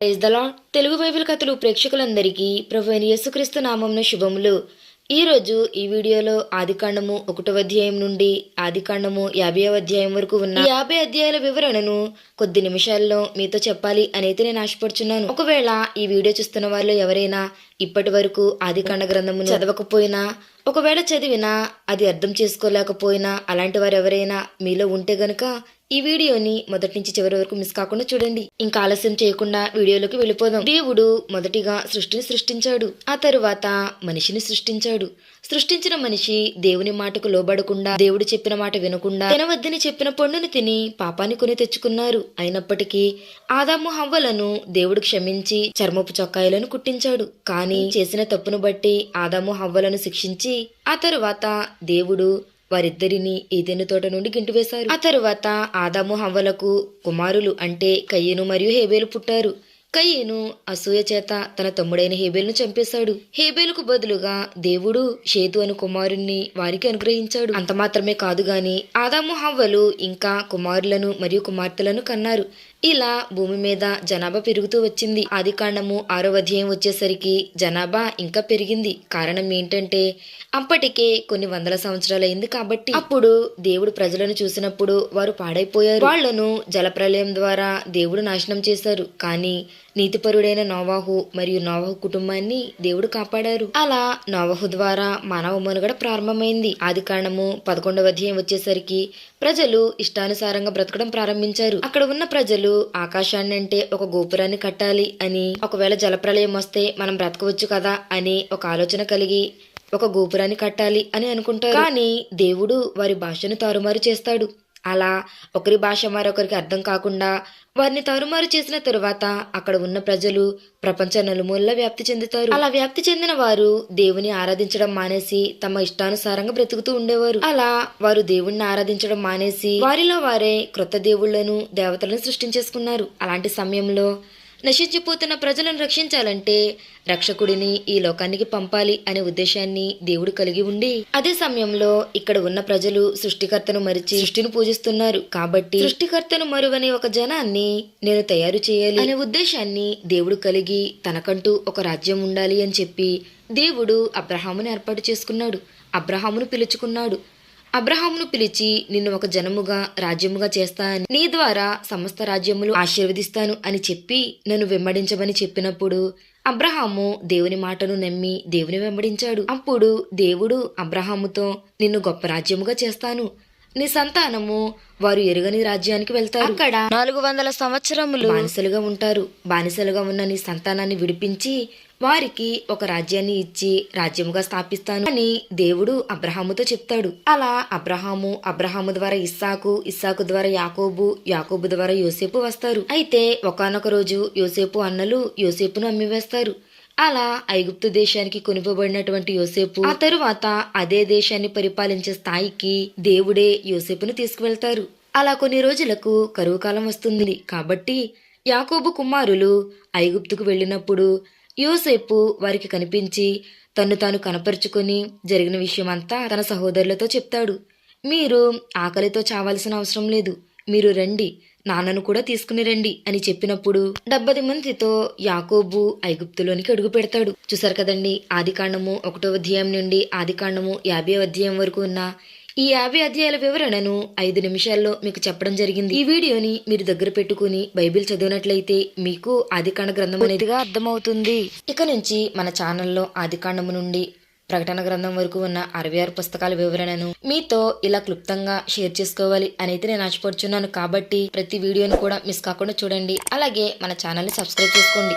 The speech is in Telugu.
ప్రైజ్ తెలుగు బైబిల్ కథలు ప్రేక్షకులందరికీ ప్రభు అయిన యేసుక్రీస్తు నామంను శుభములు. ఈ రోజు ఈ వీడియోలో ఆదికాండము ఒకటో అధ్యాయం నుండి ఆదికాండము యాభై అధ్యాయం వరకు ఉన్న యాభై అధ్యాయాల వివరణను కొద్ది నిమిషాల్లో మీతో చెప్పాలి అనేది నేను ఆశపడుచున్నాను. ఒకవేళ ఈ వీడియో చూస్తున్న వాళ్ళు ఎవరైనా ఇప్పటి వరకు ఆదికాండ గ్రంథము చదవకపోయినా ఒకవేళ చదివినా అది అర్థం చేసుకోలేకపోయినా అలాంటి వారు ఎవరైనా మీలో ఉంటే గనక ఈ వీడియోని మొదటి నుంచి చివరి వరకు మిస్ కాకుండా చూడండి. ఇంకా ఆలస్యం చేయకుండా వీడియోలోకి వెళ్ళిపోదాం. దేవుడు మొదటిగా సృష్టిని సృష్టించాడు. ఆ తరువాత మనిషిని సృష్టించాడు. సృష్టించిన మనిషి దేవుని మాటకు లోబడకుండా దేవుడు చెప్పిన మాట వినకుండా తినవద్దని చెప్పిన పండును తిని పాపాన్ని కొని తెచ్చుకున్నారు. అయినప్పటికీ ఆదాము హవ్వలను దేవుడు క్షమించి చర్మపు చొక్కాయలను కుట్టించాడు. కానీ చేసిన తప్పును బట్టి ఆదాము హవ్వలను శిక్షించి ఆ తరువాత దేవుడు వారిద్దరిని ఏదెను తోట నుండి గింటివేశారు ఆ తరువాత ఆదాము హవ్వలకు కుమారులు అంటే కయ్యను మరియు హేబేలు పుట్టారు. కయ్యను అసూయ చేత తన తమ్ముడైన హేబేల్ను చంపేశాడు. హేబేలుకు బదులుగా దేవుడు షేతు అను కుమారుణ్ణి వారికి అనుగ్రహించాడు. అంత మాత్రమే కాదు గాని ఆదాము హవ్వలు ఇంకా కుమారులను మరియు కుమార్తెలను కన్నారు. ఇలా భూమి మీద జనాభా పెరుగుతూ వచ్చింది. ఆది కాండము ఆరో అధ్యాయం వచ్చేసరికి జనాభా ఇంకా పెరిగింది. కారణం ఏంటంటే అప్పటికే కొన్ని వందల సంవత్సరాలైంది కాబట్టి. అప్పుడు దేవుడు ప్రజలను చూసినప్పుడు వారు పాడైపోయారు. వాళ్ళను జలప్రలయం ద్వారా దేవుడు నాశనం చేశారు. కానీ నీతిపరుడైన నోవాహు మరియు నోవాహు కుటుంబాన్ని దేవుడు కాపాడారు. అలా నోవాహు ద్వారా మానవ మనుగడ ప్రారంభమైంది. ఆది కారణము పదకొండవ అధ్యాయం వచ్చేసరికి ప్రజలు ఇష్టానుసారంగా బ్రతకడం ప్రారంభించారు. అక్కడ ఉన్న ప్రజలు ఆకాశాన్ని అంటే ఒక గోపురాన్ని కట్టాలి అని ఒకవేళ జలప్రలయం వస్తే మనం బ్రతకవచ్చు కదా అని ఒక ఆలోచన కలిగి ఒక గోపురాన్ని కట్టాలి అని అనుకుంటారు. కానీ దేవుడు వారి భాషను తారుమారు చేస్తాడు. అలా ఒకరి భాష మరొకరికి అర్థం కాకుండా వారిని తారుమారు చేసిన తరువాత అక్కడ ఉన్న ప్రజలు ప్రపంచ నలుమూలలో వ్యాప్తి చెందుతారు. అలా వ్యాప్తి చెందిన వారు దేవుని ఆరాధించడం మానేసి తమ ఇష్టానుసారంగా బ్రతుకుతూ ఉండేవారు. అలా వారు దేవుణ్ణి ఆరాధించడం మానేసి వారిలో వారే క్రొత్త దేవుళ్ళను దేవతలను సృష్టించేసుకున్నారు. అలాంటి సమయంలో నశించిపోతున్న ప్రజలను రక్షించాలంటే రక్షకుడిని ఈ లోకానికి పంపాలి అనే ఉద్దేశాన్ని దేవుడు కలిగి ఉండి అదే సమయంలో ఇక్కడ ఉన్న ప్రజలు సృష్టికర్తను మరిచి సృష్టిని పూజిస్తున్నారు. కాబట్టి సృష్టికర్తను మరువనే ఒక జనాన్ని నేను తయారు చేయాలి అనే ఉద్దేశాన్ని దేవుడు కలిగి తనకంటూ ఒక రాజ్యం ఉండాలి అని చెప్పి దేవుడు అబ్రహామును ఏర్పాటు చేసుకున్నాడు. అబ్రహామును పిలుచుకున్నాడు. అబ్రహామును పిలిచి నిన్ను ఒక జనముగా రాజ్యముగా చేస్తాను నీ ద్వారా సమస్త రాజ్యములు ఆశీర్వదిస్తాను అని చెప్పి నన్ను వెంబడించమని చెప్పినప్పుడు అబ్రహాము దేవుని మాటను నమ్మి దేవుని వెంబడించాడు. అప్పుడు దేవుడు అబ్రహాముతో నిన్ను గొప్ప రాజ్యముగా చేస్తాను. నీ సంతానము వారు ఎరుగని రాజ్యానికి వెళ్తారు. అక్కడ నాలుగు వందల సంవత్సరములు బానిసలుగా ఉంటారు. బానిసలుగా ఉన్న నీ సంతానాన్ని విడిపించి వారికి ఒక రాజ్యాన్ని ఇచ్చి రాజ్యముగా స్థాపిస్తాను అని దేవుడు అబ్రహాముతో చెప్తాడు. అలా అబ్రహాము అబ్రహాము ద్వారా ఇస్సాకు ఇస్సాకు ద్వారా యాకోబు యాకోబు ద్వారా యోసేపు వస్తారు. అయితే ఒకనొక రోజు యోసేపు అన్నలు యోసేపును అమ్మివేస్తారు. అలా ఐగుప్తు దేశానికి కొనిపోబడినటువంటి యోసేపు ఆ తరువాత అదే దేశాన్ని పరిపాలించే స్థాయికి దేవుడే యోసేపును తీసుకువెళ్తారు. అలా కొన్ని రోజులకు కరువు కాలం వస్తుంది. కాబట్టి యాకోబు కుమారులు ఐగుప్తుకు వెళ్ళినప్పుడు యోసేపు వారికి కనిపించి తను తాను కనపరుచుకొని జరిగిన విషయమంతా తన సహోదరులతో చెప్తాడు. మీరు ఆకలితో చావాల్సిన అవసరం లేదు. మీరు రండి. నాన్నను కూడా తీసుకుని రండి అని చెప్పినప్పుడు డెబ్బది మందితో యాకోబు ఐగుప్తులోనికి అడుగు పెడతాడు. చూసారు కదండి ఆదికాండము ఒకటో అధ్యాయం నుండి ఆదికాండము యాభై అధ్యాయం వరకు ఉన్న ఈ యాభై అధ్యాయాల వివరణను ఐదు నిమిషాల్లో మీకు చెప్పడం జరిగింది. ఈ వీడియోని మీరు దగ్గర పెట్టుకుని బైబిల్ చదివినట్లయితే మీకు ఆదికాండ గ్రంథం అనేదిగా అర్థమవుతుంది. ఇక నుంచి మన ఛానల్లో ఆదికాండము నుండి ప్రకటన గ్రంథం వరకు ఉన్న అరవై ఆరు పుస్తకాల వివరణను మీతో ఇలా క్లుప్తంగా షేర్ చేసుకోవాలి అనైతే నేను ఆశపడుచున్నాను. కాబట్టి ప్రతి వీడియోని కూడా మిస్ కాకుండా చూడండి. అలాగే మన ఛానల్ని సబ్స్క్రైబ్ చేసుకోండి.